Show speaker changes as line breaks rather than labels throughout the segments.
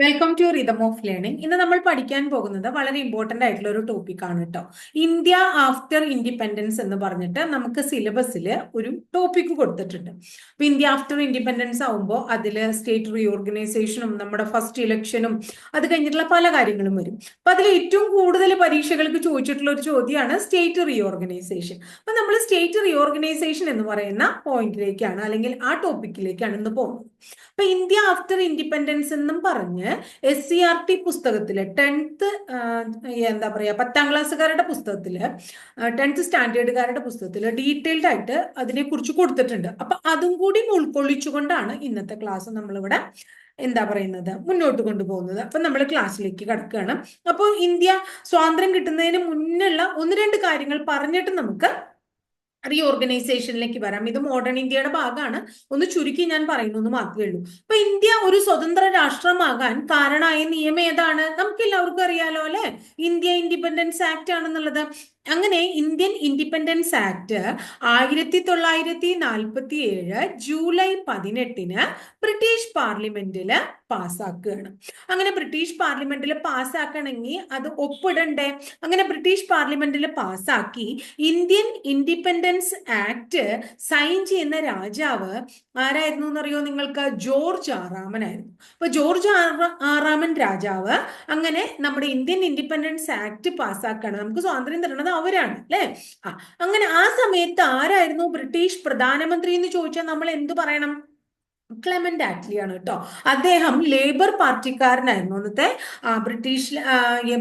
Welcome to rhythm of learning ഇന്ന് നമ്മൾ പഠിക്കാൻ പോകുന്നത് വളരെ ഇമ്പോർട്ടന്റ് ആയിട്ടുള്ള ഒരു ടോപ്പിക് ആണ് കേട്ടോ ഇന്ത്യ ആഫ്റ്റർ ഇൻഡിപെൻഡൻസ് എന്ന് പറഞ്ഞിട്ട് നമുക്ക് സിലബസിൽ ഒരു ടോപ്പിക് കൊടുത്തിട്ടുണ്ട്. അപ്പൊ ഇന്ത്യ ആഫ്റ്റർ ഇൻഡിപെൻഡൻസ് ആവുമ്പോൾ അതിൽ സ്റ്റേറ്റ് റീഓർഗനൈസേഷനും നമ്മുടെ ഫസ്റ്റ് ഇലക്ഷനും അത് കഴിഞ്ഞിട്ടുള്ള പല കാര്യങ്ങളും വരും. അപ്പൊ അതിൽ ഏറ്റവും കൂടുതൽ പരീക്ഷകൾക്ക് ചോദിച്ചിട്ടുള്ള ഒരു ചോദ്യമാണ് സ്റ്റേറ്റ് റീഓർഗനൈസേഷൻ അപ്പൊ നമ്മൾ സ്റ്റേറ്റ് റീഓർഗനൈസേഷൻ എന്ന് പറയുന്ന പോയിന്റിലേക്കാണ് അല്ലെങ്കിൽ ആ ടോപ്പിക്കിലേക്കാണ് ഇന്ന് പോകുന്നത്. അപ്പൊ ഇന്ത്യ ആഫ്റ്റർ ഇൻഡിപെൻഡൻസ് എന്നും പറഞ്ഞ് എസ് സി ആർ ടി പുസ്തകത്തിൽ ടെൻത്ത് എന്താ പറയാ പത്താം ക്ലാസ്സുകാരുടെ പുസ്തകത്തിൽ ടെൻത്ത് സ്റ്റാൻഡേർഡുകാരുടെ പുസ്തകത്തിൽ ഡീറ്റെയിൽഡ് ആയിട്ട് അതിനെക്കുറിച്ച് കൊടുത്തിട്ടുണ്ട്. അപ്പൊ അതും കൂടി ഉൾക്കൊള്ളിച്ചുകൊണ്ടാണ് ഇന്നത്തെ ക്ലാസ് നമ്മളിവിടെ എന്താ പറയുന്നത് മുന്നോട്ട് കൊണ്ടുപോകുന്നത്. അപ്പൊ നമ്മൾ ക്ലാസ്സിലേക്ക് കടക്കുകയാണ്. അപ്പോൾ ഇന്ത്യ സ്വാതന്ത്ര്യം കിട്ടുന്നതിന് മുന്നുള്ള ഒന്ന് രണ്ട് കാര്യങ്ങൾ പറഞ്ഞിട്ട് നമുക്ക് റീഓർഗനൈസേഷനിലേക്ക് വരാം. ഇത് മോഡേൺ ഇന്ത്യയുടെ ഭാഗമാണ്. ഒന്ന് ചുരുക്കി ഞാൻ പറയുന്നു എന്ന് മാത്രമേ ഉള്ളൂ. അപ്പൊ ഇന്ത്യ ഒരു സ്വതന്ത്ര രാഷ്ട്രമാകാൻ കാരണമായ നിയമം ഏതാണ്? നമുക്ക് എല്ലാവർക്കും അറിയാലോ അല്ലെ? ഇന്ത്യ ഇൻഡിപെൻഡൻസ് ആക്ട് ആണെന്നുള്ളത്. അങ്ങനെ ഇന്ത്യൻ ഇൻഡിപെൻഡൻസ് ആക്ട് ആയിരത്തി തൊള്ളായിരത്തി നാൽപ്പത്തി ഏഴ് ജൂലൈ പതിനെട്ടിന് ബ്രിട്ടീഷ് പാർലമെന്റിൽ പാസ്സാക്കുകയാണ്. അങ്ങനെ ബ്രിട്ടീഷ് പാർലമെന്റിൽ പാസ്സാക്കണമെങ്കിൽ അത് ഒപ്പിടണ്ടേ? അങ്ങനെ ബ്രിട്ടീഷ് പാർലമെന്റിൽ പാസ്സാക്കി ഇന്ത്യൻ ഇൻഡിപെൻഡൻസ് ആക്ട് സൈൻ ചെയ്യുന്ന രാജാവ് ആരായിരുന്നു എന്നറിയോ നിങ്ങൾക്ക്? ജോർജ് ആറാമനായിരുന്നു അപ്പൊ ജോർജ് ആറാമൻ രാജാവ് അങ്ങനെ നമ്മുടെ ഇന്ത്യൻ ഇൻഡിപെൻഡൻസ് ആക്ട് പാസ്സാക്കുകയാണ്. നമുക്ക് സ്വാതന്ത്ര്യം അവരാണ് അല്ലെ? ആ അങ്ങനെ ആ സമയത്ത് ആരായിരുന്നു ബ്രിട്ടീഷ് പ്രധാനമന്ത്രി എന്ന് ചോദിച്ചാൽ നമ്മൾ എന്ത് പറയണം? ക്ലെമന്റ് ആറ്റ്ലിയാണ് കേട്ടോ. അദ്ദേഹം ലേബർ പാർട്ടിക്കാരനായിരുന്നു. അന്നത്തെ ബ്രിട്ടീഷ്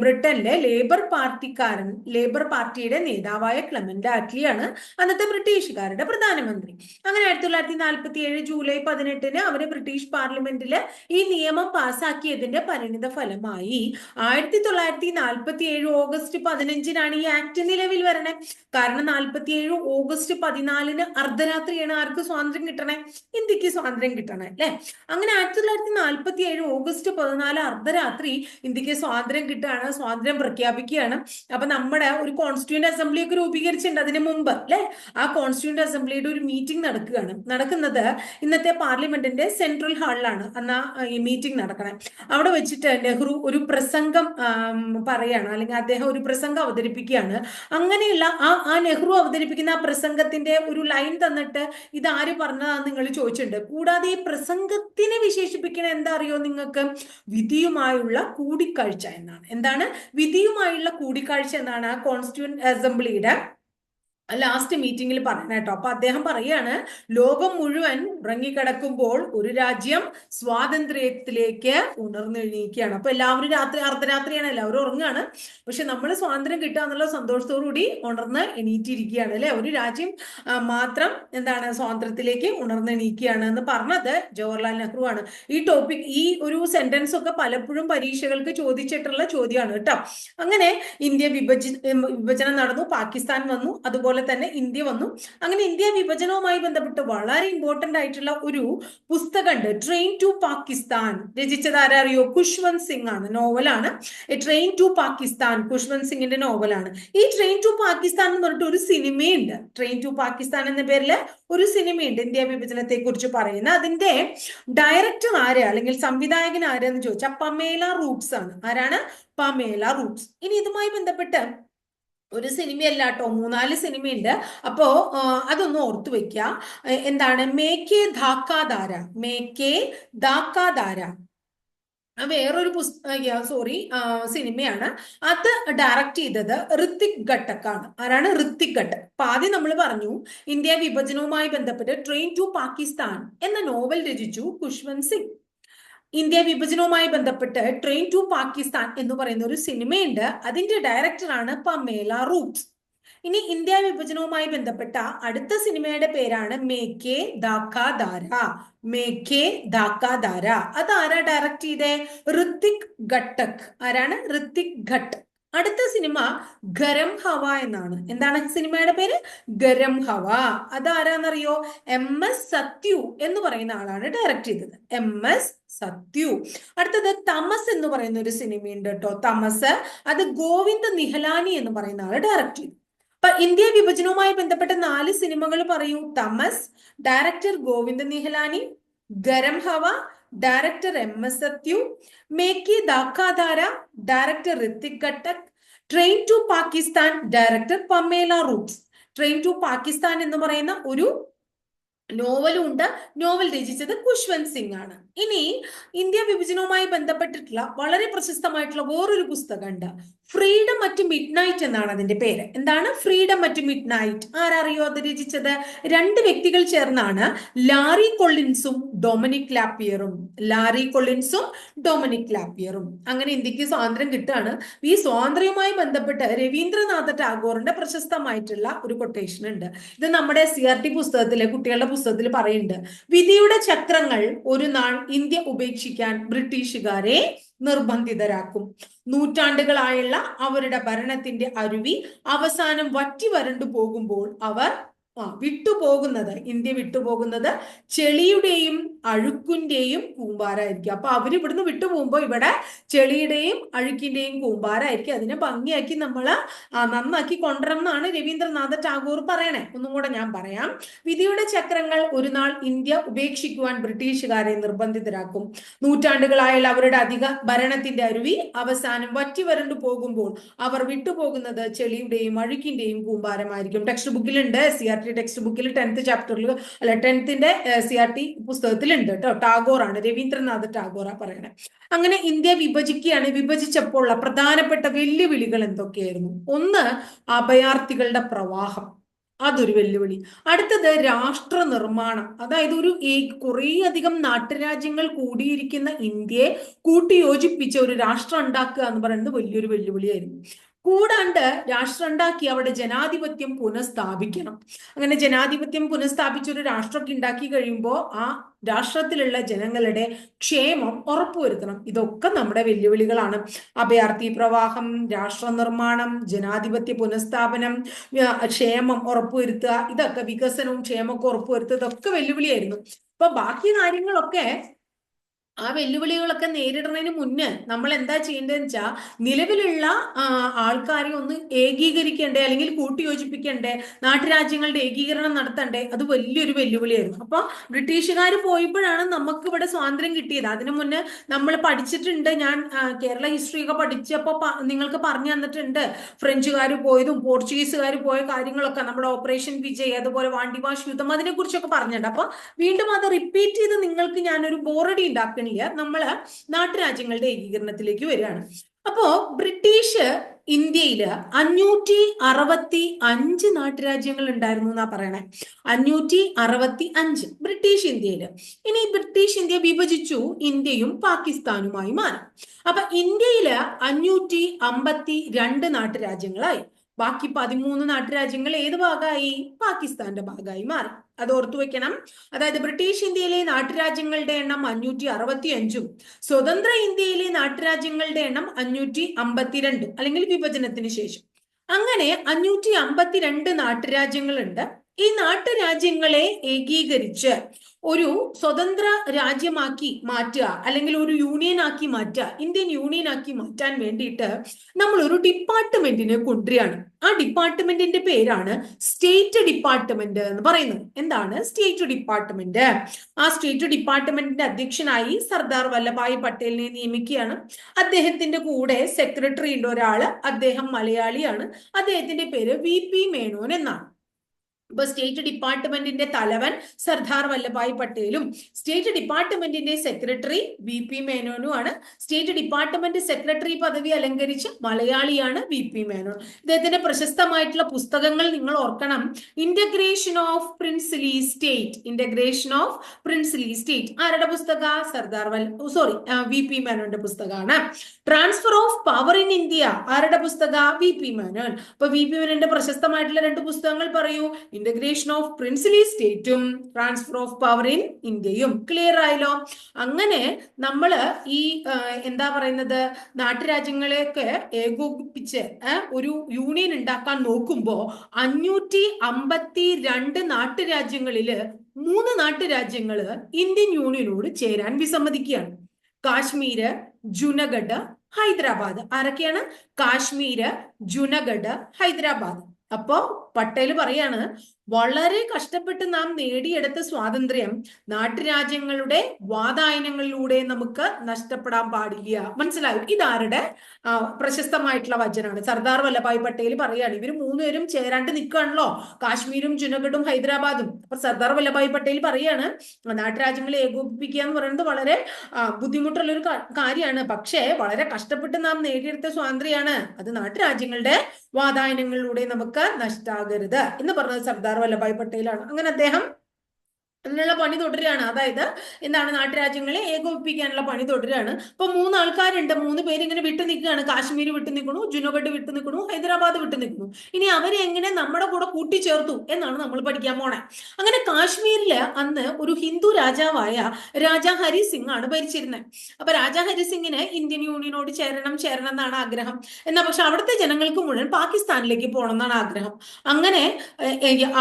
ബ്രിട്ടനിലെ ലേബർ പാർട്ടിക്കാരൻ ലേബർ പാർട്ടിയുടെ നേതാവായ ക്ലെമന്റ് ആറ്റ്ലിയാണ് അന്നത്തെ ബ്രിട്ടീഷുകാരുടെ പ്രധാനമന്ത്രി. അങ്ങനെ ആയിരത്തി തൊള്ളായിരത്തി നാൽപ്പത്തി ഏഴ് ജൂലൈ പതിനെട്ടിന് അവർ ബ്രിട്ടീഷ് പാർലമെന്റിൽ ഈ നിയമം പാസാക്കിയതിന്റെ പരിണിത ഫലമായി ആയിരത്തി തൊള്ളായിരത്തി നാൽപ്പത്തി ഏഴ് ഓഗസ്റ്റ് പതിനഞ്ചിനാണ് ഈ ആക്ട് നിലവിൽ വരണേ. കാരണം നാൽപ്പത്തി ഏഴ് ഓഗസ്റ്റ് പതിനാലിന് അർദ്ധരാത്രിയാണ് ആർക്ക് സ്വാതന്ത്ര്യം കിട്ടണേ? ഇന്ത്യയ്ക്ക് സ്വാതന്ത്ര്യം കിട്ടണം അല്ലെ അങ്ങനെ ആയിരത്തി തൊള്ളായിരത്തി നാൽപ്പത്തി ഏഴ് ഓഗസ്റ്റ് പതിനാല് അർദ്ധരാത്രി ഇന്ത്യയ്ക്ക് സ്വാതന്ത്ര്യം കിട്ടുകയാണ് സ്വാതന്ത്ര്യം പ്രഖ്യാപിക്കുകയാണ്. അപ്പൊ നമ്മുടെ ഒരു കോൺസ്റ്റിറ്റ്യൂന്റ് അസംബ്ലി ഒക്കെ രൂപീകരിച്ചിട്ടുണ്ട് അതിന് മുമ്പ് അല്ലെ? ആ കോൺസ്റ്റിറ്റ്യൂന്റ് അസംബ്ലിയുടെ ഒരു മീറ്റിംഗ് നടക്കുകയാണ്. നടക്കുന്നത് ഇന്നത്തെ പാർലമെന്റിന്റെ സെൻട്രൽ ഹാളിലാണ് അന്ന് ഈ മീറ്റിംഗ് നടക്കണേ. അവിടെ വെച്ചിട്ട് നെഹ്റു ഒരു പ്രസംഗം പറയാണ്. അല്ലെങ്കിൽ അദ്ദേഹം ഒരു പ്രസംഗം അവതരിപ്പിക്കുകയാണ്. അങ്ങനെയുള്ള ആ ആ നെഹ്റു അവതരിപ്പിക്കുന്ന ആ പ്രസംഗത്തിന്റെ ഒരു ലൈൻ തന്നിട്ട് ഇത് ആര് പറഞ്ഞതാന്ന് നിങ്ങൾ ചോദിച്ചിട്ടുണ്ട്. കൂടാതെ ഈ പ്രസംഗത്തിനെ വിശേഷിപ്പിക്കണ എന്താ അറിയോ നിങ്ങൾക്ക്? വിധിയുമായുള്ള കൂടിക്കാഴ്ച എന്നാണ്. എന്താണ്? വിധിയുമായുള്ള കൂടിക്കാഴ്ച എന്നാണ് ആ കോൺസ്റ്റിറ്റ്യൂന്റ് അസംബ്ലിയുടെ ലാസ്റ്റ് മീറ്റിംഗിൽ പറഞ്ഞ കേട്ടോ. അപ്പൊ അദ്ദേഹം പറയാണ് ലോകം മുഴുവൻ ഉറങ്ങിക്കിടക്കുമ്പോൾ ഒരു രാജ്യം സ്വാതന്ത്ര്യത്തിലേക്ക് ഉണർന്നെഴുന്നേക്കുകയാണ് അപ്പൊ എല്ലാവരും രാത്രി അർദ്ധരാത്രിയാണ് എല്ലാവരും ഉറങ്ങുകയാണ്. പക്ഷെ നമ്മൾ സ്വാതന്ത്ര്യം കിട്ടുക എന്നുള്ള സന്തോഷത്തോടുകൂടി ഉണർന്ന് എണീറ്റിരിക്കുകയാണ് അല്ലെ? ഒരു രാജ്യം മാത്രം എന്താണ് സ്വാതന്ത്ര്യത്തിലേക്ക് ഉണർന്നെണീക്കുകയാണ് എന്ന് പറഞ്ഞത് ജവഹർലാൽ നെഹ്റു ആണ്. ഈ ടോപ്പിക് ഈ ഒരു സെന്റൻസ് ഒക്കെ പലപ്പോഴും പരീക്ഷകൾക്ക് ചോദിച്ചിട്ടുള്ള ചോദ്യമാണ് കേട്ടോ. അങ്ങനെ ഇന്ത്യ വിഭജ വിഭജനം നടന്നു പാകിസ്ഥാൻ വന്നു അതുപോലെ തന്നെ ഇന്ത്യ വന്നു. അങ്ങനെ ഇന്ത്യ വിഭജനവുമായി ബന്ധപ്പെട്ട് വളരെ ഇമ്പോർട്ടന്റ് ആയിട്ടുള്ള ഒരു പുസ്തകമുണ്ട്. ട്രെയിൻ ടു പാകിസ്ഥാൻ രചിച്ചത് ആരറിയോ ഖുഷ്വന്ത് സിംഗ് ആണ്. നോവലാണ് ട്രെയിൻ ടു പാകിസ്ഥാൻ ഖുഷ്വന്ത് സിംഗിന്റെ നോവലാണ് ഈ ട്രെയിൻ ടു പാകിസ്ഥാൻ എന്ന് പറഞ്ഞിട്ട് ഒരു സിനിമയുണ്ട്. ട്രെയിൻ ടു പാകിസ്ഥാൻ എന്ന പേരിൽ ഒരു സിനിമയുണ്ട് ഇന്ത്യ വിഭജനത്തെ കുറിച്ച് പറയുന്ന. അതിന്റെ ഡയറക്ടർ ആരാ? അല്ലെങ്കിൽ സംവിധായകൻ ആരാന്ന് ചോദിച്ചാൽ പമേല റൂട്ട്സ് ആണ്. ആരാണ്? പമേല റൂട്ട്സ്. ഇനി ഇതുമായി ബന്ധപ്പെട്ട് ഒരു സിനിമയല്ല കേട്ടോ മൂന്നാൽ സിനിമയുണ്ട്. അപ്പോ അതൊന്ന് ഓർത്തു വെക്കുക എന്താണ്? മേക്കേ ധാക്കാധാര. മേക്കേ ധാക്കാധാര. വേറൊരു പുസ്തക സോറി സിനിമയാണ്. അത് ഡയറക്റ്റ് ചെയ്തത് ഋത്തിക് ഘട്ടക്കാണ്. ആരാണ് ഋത്തിക് ഘട്ടക് അപ്പൊ ആദ്യം നമ്മൾ പറഞ്ഞു ഇന്ത്യ വിഭജനവുമായി ബന്ധപ്പെട്ട് ട്രെയിൻ ടു പാകിസ്ഥാൻ എന്ന നോവൽ രചിച്ചു ഖുഷ്വന്ത് സിംഗ്. ഇന്ത്യ വിഭജനവുമായി ബന്ധപ്പെട്ട് ട്രെയിൻ ടു പാകിസ്ഥാൻ എന്ന് പറയുന്ന ഒരു സിനിമയുണ്ട്. അതിന്റെ ഡയറക്ടറാണ് പമേല റൂട്ട്സ് ഇനി ഇന്ത്യ വിഭജനവുമായി ബന്ധപ്പെട്ട അടുത്ത സിനിമയുടെ പേരാണ് മേക്കെ ദാക്കാദാര. മേക്കെ അത് ആരാ ഡയറക്ട് ചെയ്തേ? ഋത്തിക് ഘട്ടക്. ആരാണ്? ഋത്തിക് ഘട്ട് അടുത്ത സിനിമ ഗരം ഹവ എന്നാണ്. എന്താണ് സിനിമയുടെ പേര്? ഗരം ഹവ. അതാരാന്നറിയോ? എം എസ് സത്യു എന്ന് പറയുന്ന ആളാണ് ഡയറക്ട് ചെയ്തത്. M S Sathyu. അടുത്തത് തമസ് എന്ന് പറയുന്ന ഒരു സിനിമയുണ്ട് കേട്ടോ. തമസ്. അത് ഗോവിന്ദ് നിഹലാനി എന്ന് പറയുന്ന ആൾ ഡയറക്ട് ചെയ്തു. അപ്പൊ ഇന്ത്യ വിഭജനവുമായി ബന്ധപ്പെട്ട നാല് സിനിമകൾ പറയൂ. Tamas director Govind Nihalani Garam Hava director M S Sathyu Meghe Dhaka Tara director Ritwik Ghatak train to Pakistan director Pamela Rooks train to Pakistan എന്ന് പറയുന്ന ഒരു നോവലും ഉണ്ട്. നോവൽ രചിച്ചത് കുശ്വന്ത് സിംഗ് ആണ്. ഇനി ഇന്ത്യ വിഭജനവുമായി ബന്ധപ്പെട്ടിട്ടുള്ള വളരെ പ്രശസ്തമായിട്ടുള്ള വേറൊരു പുസ്തകമുണ്ട്. ഫ്രീഡം അറ്റ് മിഡ് നൈറ്റ് എന്നാണ് അതിന്റെ പേര്. എന്താണ്? ഫ്രീഡം അറ്റ് മിഡ് നൈറ്റ് ആരറിയോ അത് രചിച്ചത്? രണ്ട് വ്യക്തികൾ ചേർന്നാണ് ലാറി കൊള്ളിൻസും ഡൊമിനിക് ലാപ്പിയറും ലാറി കൊള്ളിൻസും ഡൊമിനിക് ലാപ്പിയറും അങ്ങനെ ഇന്ത്യയ്ക്ക് സ്വാതന്ത്ര്യം കിട്ടുകയാണ്. ഈ സ്വാതന്ത്ര്യവുമായി ബന്ധപ്പെട്ട് രവീന്ദ്രനാഥ ടാഗോറിന്റെ പ്രശസ്തമായിട്ടുള്ള ഒരു കൊട്ടേഷൻ ഉണ്ട്. ഇത് നമ്മുടെ സി ആർ ടി പുസ്തകത്തിലെ കുട്ടികളുടെ പുസ്തകത്തിൽ പറയുന്നുണ്ട്. വിധിയുടെ ചക്രങ്ങൾ ഒരു നാൾ ഇന്ത്യ ഉപേക്ഷിക്കാൻ ബ്രിട്ടീഷുകാരെ നിർബന്ധിതരാക്കും. നൂറ്റാണ്ടുകളായുള്ള അവരുടെ ഭരണത്തിന്റെ അരുവി അവസാനം വറ്റി വരണ്ടു പോകുമ്പോൾ അവർ ആ വിട്ടുപോകുന്നത് ഇന്ത്യ വിട്ടുപോകുന്നത് ചെളിയുടെയും അഴുക്കിന്റെയും കൂമ്പാരായിരിക്കും. അപ്പൊ അവർ ഇവിടുന്ന് വിട്ടുപോകുമ്പോൾ ഇവിടെ ചെളിയുടെയും അഴുക്കിന്റെയും കൂമ്പാരായിരിക്കും. അതിനെ ഭംഗിയാക്കി നമ്മൾ നന്നാക്കി കൊണ്ടുവരണം എന്നാണ് രവീന്ദ്രനാഥ ടാഗോർ പറയണേ. ഒന്നും കൂടെ ഞാൻ പറയാം. വിധിയുടെ ചക്രങ്ങൾ ഒരു നാൾ ഇന്ത്യ ഉപേക്ഷിക്കുവാൻ ബ്രിട്ടീഷുകാരെ നിർബന്ധിതരാക്കും. നൂറ്റാണ്ടുകളായുള്ള അവരുടെ അധിക ഭരണത്തിന്റെ അരുവി അവസാനം വറ്റി വരണ്ടു പോകുമ്പോൾ അവർ വിട്ടുപോകുന്നത് ചെളിയുടെയും അഴുക്കിന്റെയും കൂമ്പാരമായിരിക്കും. ടെക്സ്റ്റ് ബുക്കിലുണ്ട് സി ആർ ടി ടെക്സ്റ്റ് ബുക്കിൽ ടെൻത്ത് ചാപ്റ്ററിൽ അല്ല ടെൻത്തിന്റെ സി ആർ ടി പുസ്തകത്തിലുണ്ട് കേട്ടോ. ടാഗോർ ആണ് രവീന്ദ്രനാഥ് ടാഗോറാ പറയണേ. അങ്ങനെ ഇന്ത്യ വിഭജിക്കുകയാണ്. വിഭജിച്ചപ്പോൾ ഉള്ള പ്രധാനപ്പെട്ട വെല്ലുവിളികൾ എന്തൊക്കെയായിരുന്നു? ഒന്ന് അഭയാർത്ഥികളുടെ പ്രവാഹം. അതൊരു വെല്ലുവിളി. അടുത്തത് രാഷ്ട്ര നിർമ്മാണം അതായത് ഒരു കുറേ അധികം നാട്ടുരാജ്യങ്ങൾ കൂടിയിരിക്കുന്ന ഇന്ത്യയെ കൂട്ടിയോജിപ്പിച്ച ഒരു രാഷ്ട്രം ഉണ്ടാക്കുക എന്ന് പറയുന്നത് വലിയൊരു വെല്ലുവിളിയായിരുന്നു. കൂടാണ്ട് രാഷ്ട്രം ഉണ്ടാക്കി അവിടെ ജനാധിപത്യം പുനഃസ്ഥാപിക്കണം. അങ്ങനെ ജനാധിപത്യം പുനഃസ്ഥാപിച്ച ഒരു രാഷ്ട്രമൊക്കെ ഉണ്ടാക്കി കഴിയുമ്പോൾ ആ രാഷ്ട്രത്തിലുള്ള ജനങ്ങളുടെ ക്ഷേമം ഉറപ്പുവരുത്തണം. ഇതൊക്കെ നമ്മുടെ വെല്ലുവിളികളാണ്. അഭയാർത്ഥി പ്രവാഹം രാഷ്ട്ര നിർമ്മാണം ജനാധിപത്യ പുനഃസ്ഥാപനം ക്ഷേമം ഉറപ്പുവരുത്തുക ഇതൊക്കെ വികസനവും ക്ഷേമമൊക്കെ ഉറപ്പുവരുത്തുക ഇതൊക്കെ വെല്ലുവിളിയായിരുന്നു. അപ്പൊ ബാക്കി കാര്യങ്ങളൊക്കെ ആ വെല്ലുവിളികളൊക്കെ നേരിടുന്നതിന് മുന്നേ നമ്മൾ എന്താ ചെയ്യേണ്ടതെന്ന് വെച്ചാൽ നിലവിലുള്ള ആൾക്കാരെ ഒന്ന് ഏകീകരിക്കേണ്ടേ അല്ലെങ്കിൽ കൂട്ടിയോജിപ്പിക്കണ്ടേ നാട്ടുരാജ്യങ്ങളുടെ ഏകീകരണം നടത്തണ്ടേ അത് വലിയൊരു വെല്ലുവിളിയായിരുന്നു. അപ്പൊ ബ്രിട്ടീഷുകാർ പോയപ്പോഴാണ് നമുക്ക് ഇവിടെ സ്വാതന്ത്ര്യം കിട്ടിയത്. അതിനു മുന്നേ നമ്മൾ പഠിച്ചിട്ടുണ്ട്. ഞാൻ കേരള ഹിസ്റ്ററി ഒക്കെ പഠിച്ചപ്പോൾ നിങ്ങൾക്ക് പറഞ്ഞു തന്നിട്ടുണ്ട്. ഫ്രഞ്ചുകാർ പോയതും പോർച്ചുഗീസുകാർ പോയ കാര്യങ്ങളൊക്കെ നമ്മുടെ ഓപ്പറേഷൻ വിജയ് അതുപോലെ വാണ്ടിവാഷ് യുദ്ധം അതിനെ കുറിച്ചൊക്കെ പറഞ്ഞിട്ടുണ്ട്. അപ്പൊ വീണ്ടും അത് റിപ്പീറ്റ് ചെയ്ത് നിങ്ങൾക്ക് ഞാനൊരു ബോറടി ഉണ്ടാക്കണില്ല നമ്മൾ നാട്ടുരാജ്യങ്ങളുടെ ഏകീകരണത്തിലേക്ക് വരികയാണ്. അപ്പോ ബ്രിട്ടീഷ് ഇന്ത്യയിൽ അഞ്ഞൂറ്റി അറുപത്തി അഞ്ച് നാട്ടുരാജ്യങ്ങൾ ഉണ്ടായിരുന്നു എന്നാ പറയണേ. അഞ്ഞൂറ്റി അറുപത്തി അഞ്ച് ബ്രിട്ടീഷ് ഇന്ത്യയിൽ ഇനി ബ്രിട്ടീഷ് ഇന്ത്യ വിഭജിച്ചു ഇന്ത്യയും പാകിസ്ഥാനുമായി മാറി. അപ്പൊ ഇന്ത്യയിൽ അഞ്ഞൂറ്റി അമ്പത്തി രണ്ട് നാട്ടുരാജ്യങ്ങളായി. ബാക്കി പതിമൂന്ന് നാട്ടുരാജ്യങ്ങൾ ഏത് ഭാഗമായി? പാകിസ്ഥാന്റെ ഭാഗമായി മാറി. അത് ഓർത്തു വെക്കണം. അതായത് ബ്രിട്ടീഷ് ഇന്ത്യയിലെ നാട്ടുരാജ്യങ്ങളുടെ എണ്ണം അഞ്ഞൂറ്റി അറുപത്തി അഞ്ചും സ്വതന്ത്ര ഇന്ത്യയിലെ നാട്ടുരാജ്യങ്ങളുടെ എണ്ണം അഞ്ഞൂറ്റി അമ്പത്തിരണ്ട് അല്ലെങ്കിൽ വിഭജനത്തിന് ശേഷം. അങ്ങനെ അഞ്ഞൂറ്റി അമ്പത്തിരണ്ട് നാട്ടുരാജ്യങ്ങളുണ്ട്. ഈ നാട്ടുരാജ്യങ്ങളെ ഏകീകരിച്ച് ഒരു സ്വതന്ത്ര രാജ്യമാക്കി മാറ്റുക അല്ലെങ്കിൽ ഒരു യൂണിയൻ ആക്കി മാറ്റുക ഇന്ത്യൻ യൂണിയൻ ആക്കി മാറ്റാൻ വേണ്ടിയിട്ട് നമ്മൾ ഒരു ഡിപ്പാർട്ട്മെന്റിനെ കൊണ്ടുവരികയാണ്. ആ ഡിപ്പാർട്ട്മെന്റിന്റെ പേരാണ് സ്റ്റേറ്റ് ഡിപ്പാർട്ട്മെന്റ് എന്ന് പറയുന്നത്. എന്താണ് സ്റ്റേറ്റ് ഡിപ്പാർട്ട്മെന്റ്? ആ സ്റ്റേറ്റ് ഡിപ്പാർട്ട്മെന്റിന്റെ അധ്യക്ഷനായി സർദാർ വല്ലഭായ് പട്ടേലിനെ നിയമിക്കുകയാണ്. അദ്ദേഹത്തിന്റെ കൂടെ സെക്രട്ടറി ഉണ്ട് ഒരാൾ. അദ്ദേഹം മലയാളിയാണ്. അദ്ദേഹത്തിന്റെ പേര് വി പി മേനോൻ എന്നാണ്. ഇപ്പൊ സ്റ്റേറ്റ് ഡിപ്പാർട്ട്മെന്റിന്റെ തലവൻ സർദാർ വല്ലഭായ് പട്ടേലും. സ്റ്റേറ്റ് ഡിപ്പാർട്ട്മെന്റിന്റെ സെക്രട്ടറി വി പി മേനോനുമാണ് സ്റ്റേറ്റ് ഡിപ്പാർട്ട്മെന്റ് സെക്രട്ടറി പദവി അലങ്കരിച്ച മലയാളിയാണ് വി പി മേനോൻ. ഇദ്ദേഹത്തിന്റെ പ്രശസ്തമായിട്ടുള്ള പുസ്തകങ്ങൾ നിങ്ങൾ ഓർക്കണം. Integration of princely state integration of princely state ആരുടെ പുസ്തക? സർദാർ വല്ല സോറി വി പി മേനോന്റെ പുസ്തകമാണ്. Transfer of power in India ആരുടെ പുസ്തക? V P Menon. അപ്പൊ വി പി മേനോന്റെ പ്രശസ്തമായിട്ടുള്ള രണ്ട് പുസ്തകങ്ങൾ പറയൂ. ഇന്റഗ്രേഷൻ ഓഫ് പ്രിൻസിലി സ്റ്റേറ്റും ട്രാൻസ്ഫർ ഓഫ് പവർ ഇൻ ഇന്ത്യയും ക്ലിയർ ആയല്ലോ? അങ്ങനെ നമ്മൾ ഈ എന്താ പറയുന്നത്? നാട്ടുരാജ്യങ്ങളെയൊക്കെ ഏകോപിപ്പിച്ച് ഒരു യൂണിയൻ ഉണ്ടാക്കാൻ നോക്കുമ്പോൾ അഞ്ഞൂറ്റി അമ്പത്തി രണ്ട് നാട്ടുരാജ്യങ്ങളിൽ മൂന്ന് നാട്ടുരാജ്യങ്ങൾ ഇന്ത്യൻ യൂണിയനോട് ചേരാൻ വിസമ്മതിക്കുകയാണ്. കാശ്മീര് ജുനഗഡ് ഹൈദരാബാദ്. ആരൊക്കെയാണ്? കാശ്മീര് ജുനഗഡ് ഹൈദരാബാദ്. അപ്പോ പട്ടേൽ പറയാണ് വളരെ കഷ്ടപ്പെട്ട് നാം നേടിയെടുത്ത സ്വാതന്ത്ര്യം നാട്ടുരാജ്യങ്ങളുടെ വാതായനങ്ങളിലൂടെ നമുക്ക് നഷ്ടപ്പെടാൻ പാടില്ല. മനസ്സിലായോ? ഇതാരുടെ പ്രശസ്തമായിട്ടുള്ള വചനാണ്. സർദാർ വല്ലഭായ് പട്ടേൽ പറയാണ് ഇവർ മൂന്നുപേരും ചേരാണ്ട് നിൽക്കുകയാണല്ലോ കാശ്മീരും ജുനഗഡും ഹൈദരാബാദും. അപ്പൊ സർദാർ വല്ലഭായ് പട്ടേൽ പറയാണ് നാട്ടുരാജ്യങ്ങളെ ഏകോപിപ്പിക്കുക എന്ന് പറയുന്നത് വളരെ ബുദ്ധിമുട്ടുള്ള ഒരു കാര്യമാണ്. പക്ഷേ വളരെ കഷ്ടപ്പെട്ട് നാം നേടിയെടുത്ത സ്വാതന്ത്ര്യമാണ്. അത് നാട്ടുരാജ്യങ്ങളുടെ വാതായനങ്ങളിലൂടെ നമുക്ക് നഷ്ടാകരുത് എന്ന് പറഞ്ഞത് സർദാർ വല്ലഭായ് പട്ടേലാണ്. അങ്ങനെ അദ്ദേഹം അതിനുള്ള പണി തുടരുകയാണ്. അതായത് എന്താണ് നാട്ടുരാജ്യങ്ങളെ ഏകോപിപ്പിക്കാനുള്ള പണി തുടരുകയാണ്. ഇപ്പൊ മൂന്ന് ആൾക്കാരുണ്ട് മൂന്ന് പേര് ഇങ്ങനെ വിട്ടു നിൽക്കുകയാണ്. കാശ്മീർ വിട്ടു നിൽക്കണു ജുനഗഡ് വിട്ടു നിൽക്കണു ഹൈദരാബാദ് വിട്ടു നിൽക്കുന്നു. ഇനി അവരെ എങ്ങനെ നമ്മുടെ കൂടെ കൂട്ടിച്ചേർത്തു എന്നാണ് നമ്മൾ പഠിക്കാൻ പോണേ. അങ്ങനെ കാശ്മീരിൽ അന്ന് ഒരു ഹിന്ദു രാജാവായ രാജാ ഹരി സിംഗ് ആണ് ഭരിച്ചിരുന്നത് അപ്പൊ രാജാ ഹരി സിംഗിന് ഇന്ത്യൻ യൂണിയനോട് ചേരണം ചേരണം എന്നാണ് ആഗ്രഹം. എന്നാ പക്ഷെ അവിടുത്തെ ജനങ്ങൾക്ക് മുഴുവൻ പാകിസ്ഥാനിലേക്ക് പോകണം എന്നാണ് ആഗ്രഹം. അങ്ങനെ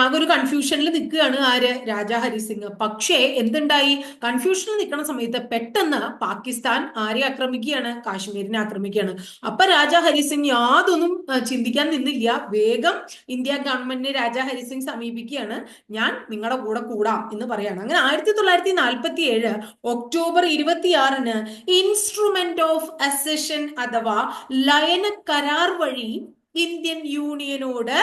ആകെ ഒരു കൺഫ്യൂഷനിൽ നിൽക്കുകയാണ് ആര്? രാജാ ഹരി സിംഗ്. പക്ഷേ എന്തുണ്ടായി? കൺഫ്യൂഷനിൽ നിൽക്കുന്ന സമയത്ത് പെട്ടെന്ന് പാകിസ്ഥാൻ ആരെ ആക്രമിക്കുകയാണ്? കാശ്മീരിനെ ആക്രമിക്കുകയാണ്. അപ്പൊ രാജാ ഹരിസിംഗ് യാതൊന്നും ചിന്തിക്കാൻ നിന്നില്ല. വേഗം ഇന്ത്യ ഗവൺമെന്റിനെ രാജാ ഹരിസിംഗ് സമീപിക്കുകയാണ്. ഞാൻ നിങ്ങളുടെ കൂടെ കൂടാം എന്ന് പറയാണ്. അങ്ങനെ ആയിരത്തി തൊള്ളായിരത്തി നാൽപ്പത്തി ഏഴ് ഒക്ടോബർ ഇരുപത്തിയാറിന് ഇൻസ്ട്രുമെന്റ് ഓഫ് അസെഷൻ അഥവാ ലയന കരാർ വഴി ഇന്ത്യൻ യൂണിയനോട്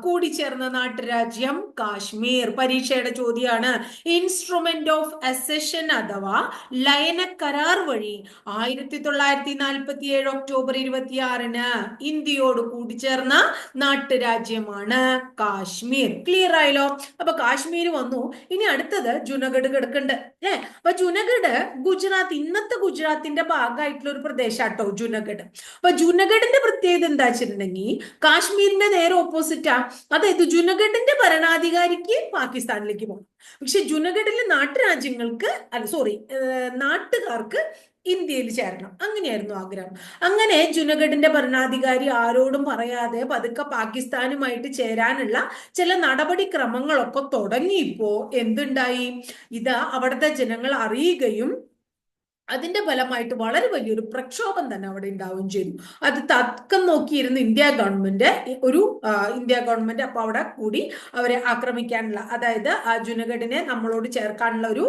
കൂടിച്ചേർന്ന നാട്ടുരാജ്യം കാശ്മീർ. പരീക്ഷയുടെ ചോദ്യമാണ് ഇൻസ്ട്രുമെന്റ് ഓഫ് അസെഷൻ അഥവാ ലയന കരാർ വഴി ആയിരത്തി തൊള്ളായിരത്തി നാൽപ്പത്തി ഏഴ് ഒക്ടോബർ ഇരുപത്തിയാറിന് ഇന്ത്യയോട് കൂടിച്ചേർന്ന നാട്ടുരാജ്യമാണ് കാശ്മീർ. ക്ലിയർ ആയല്ലോ? അപ്പൊ കാശ്മീർ വന്നു. ഇനി അടുത്തത് ജുനഗഡ് കിടക്കുന്നുണ്ട്. ഏ അപ്പൊ ജുനഗഡ് ഗുജറാത്ത് ഇന്നത്തെ ഗുജറാത്തിന്റെ ഭാഗമായിട്ടുള്ള ഒരു പ്രദേശാട്ടോ ജുനഗഡ്. അപ്പൊ ജുനഗഡിന്റെ പ്രത്യേകത എന്താ വെച്ചിട്ടുണ്ടെങ്കിൽ കാശ്മീരിന്റെ നേരെ ഓപ്പോസിറ്റാ അതായത് ജുനഗഡിന്റെ ഭരണാധികാരിക്ക് പാകിസ്ഥാനിലേക്ക് പോകണം പക്ഷെ ജുനഗഡിലെ നാട്ടുരാജ്യങ്ങൾക്ക് അല്ല സോറി നാട്ടുകാർക്ക് ഇന്ത്യയിൽ ചേരണം. അങ്ങനെയായിരുന്നു ആഗ്രഹം. അങ്ങനെ ജുനഗഡിന്റെ ഭരണാധികാരി ആരോടും പറയാതെ പതുക്കെ പാകിസ്ഥാനുമായിട്ട് ചേരാനുള്ള ചില നടപടിക്രമങ്ങളൊക്കെ തുടങ്ങിയപ്പോ എന്തുണ്ടായി? ഇത് അവിടുത്തെ ജനങ്ങൾ അറിയുകയും അതിന്റെ ഫലമായിട്ട് വളരെ വലിയൊരു പ്രക്ഷോഭം തന്നെ അവിടെ ഉണ്ടാവുകയും ചെയ്തു. അത് തക്കം നോക്കിയിരുന്ന ഇന്ത്യ ഗവൺമെന്റ് ഒരു ഇന്ത്യ ഗവൺമെന്റ് അപ്പൊ അവിടെ കൂടി അവരെ ആക്രമിക്കാനുള്ള അതായത് ആ ജുനഗഡിനെ നമ്മളോട് ചേർക്കാനുള്ള ഒരു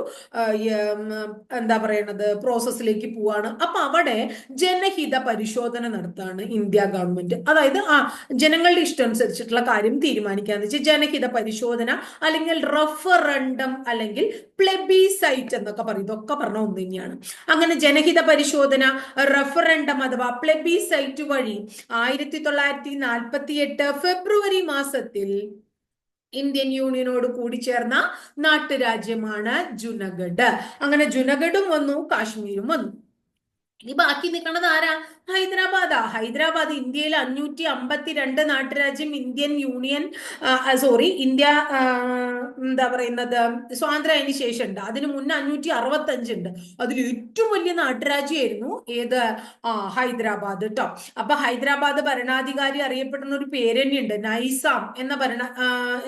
എന്താ പറയണത് പ്രോസസ്സിലേക്ക് പോവാണ്. അപ്പൊ അവിടെ ജനഹിത പരിശോധന നടത്താണ് ഇന്ത്യ ഗവൺമെന്റ് അതായത് ആ ജനങ്ങളുടെ ഇഷ്ടം അനുസരിച്ചിട്ടുള്ള കാര്യം തീരുമാനിക്കാന്ന് വെച്ചാൽ ജനഹിത പരിശോധന അല്ലെങ്കിൽ റഫറണ്ടം അല്ലെങ്കിൽ പ്ലെബിസൈറ്റ് എന്നൊക്കെ പറയും. ഇതൊക്കെ പറഞ്ഞ ഒന്ന് തന്നെയാണ് അങ്ങനെ ജനഹിത പരിശോധന റഫറണ്ടം അഥവാ പ്ലെബിസൈറ്റ് വഴി ആയിരത്തി തൊള്ളായിരത്തി നാൽപ്പത്തി എട്ട് ഫെബ്രുവരി മാസത്തിൽ ഇന്ത്യൻ യൂണിയനോട് കൂടി ചേർന്ന നാട്ടുരാജ്യമാണ് ജുനഗഡ്. അങ്ങനെ ജുനഗഡും വന്നു കാശ്മീരും വന്നു. ഇനി ബാക്കി നിൽക്കുന്നത് ആരാ? ഹൈദരാബാദാ. ഹൈദരാബാദ് ഇന്ത്യയിൽ അഞ്ഞൂറ്റി അമ്പത്തി രണ്ട് നാട്ടുരാജ്യം ഇന്ത്യൻ യൂണിയൻ സോറി ഇന്ത്യ എന്താ പറയുന്നത് സ്വാതന്ത്ര്യത്തിന് ശേഷം ഉണ്ട് അതിന് മുന്നേ അഞ്ഞൂറ്റി അറുപത്തി അഞ്ചുണ്ട് അതിൽ ഏറ്റവും വലിയ നാട്ടുരാജ്യമായിരുന്നു ഏത്? ആ ഹൈദരാബാദ് കേട്ടോ അപ്പൊ ഹൈദരാബാദ് ഭരണാധികാരി അറിയപ്പെടുന്ന ഒരു പേര് തന്നെയുണ്ട്. നൈസാം എന്ന ഭരണ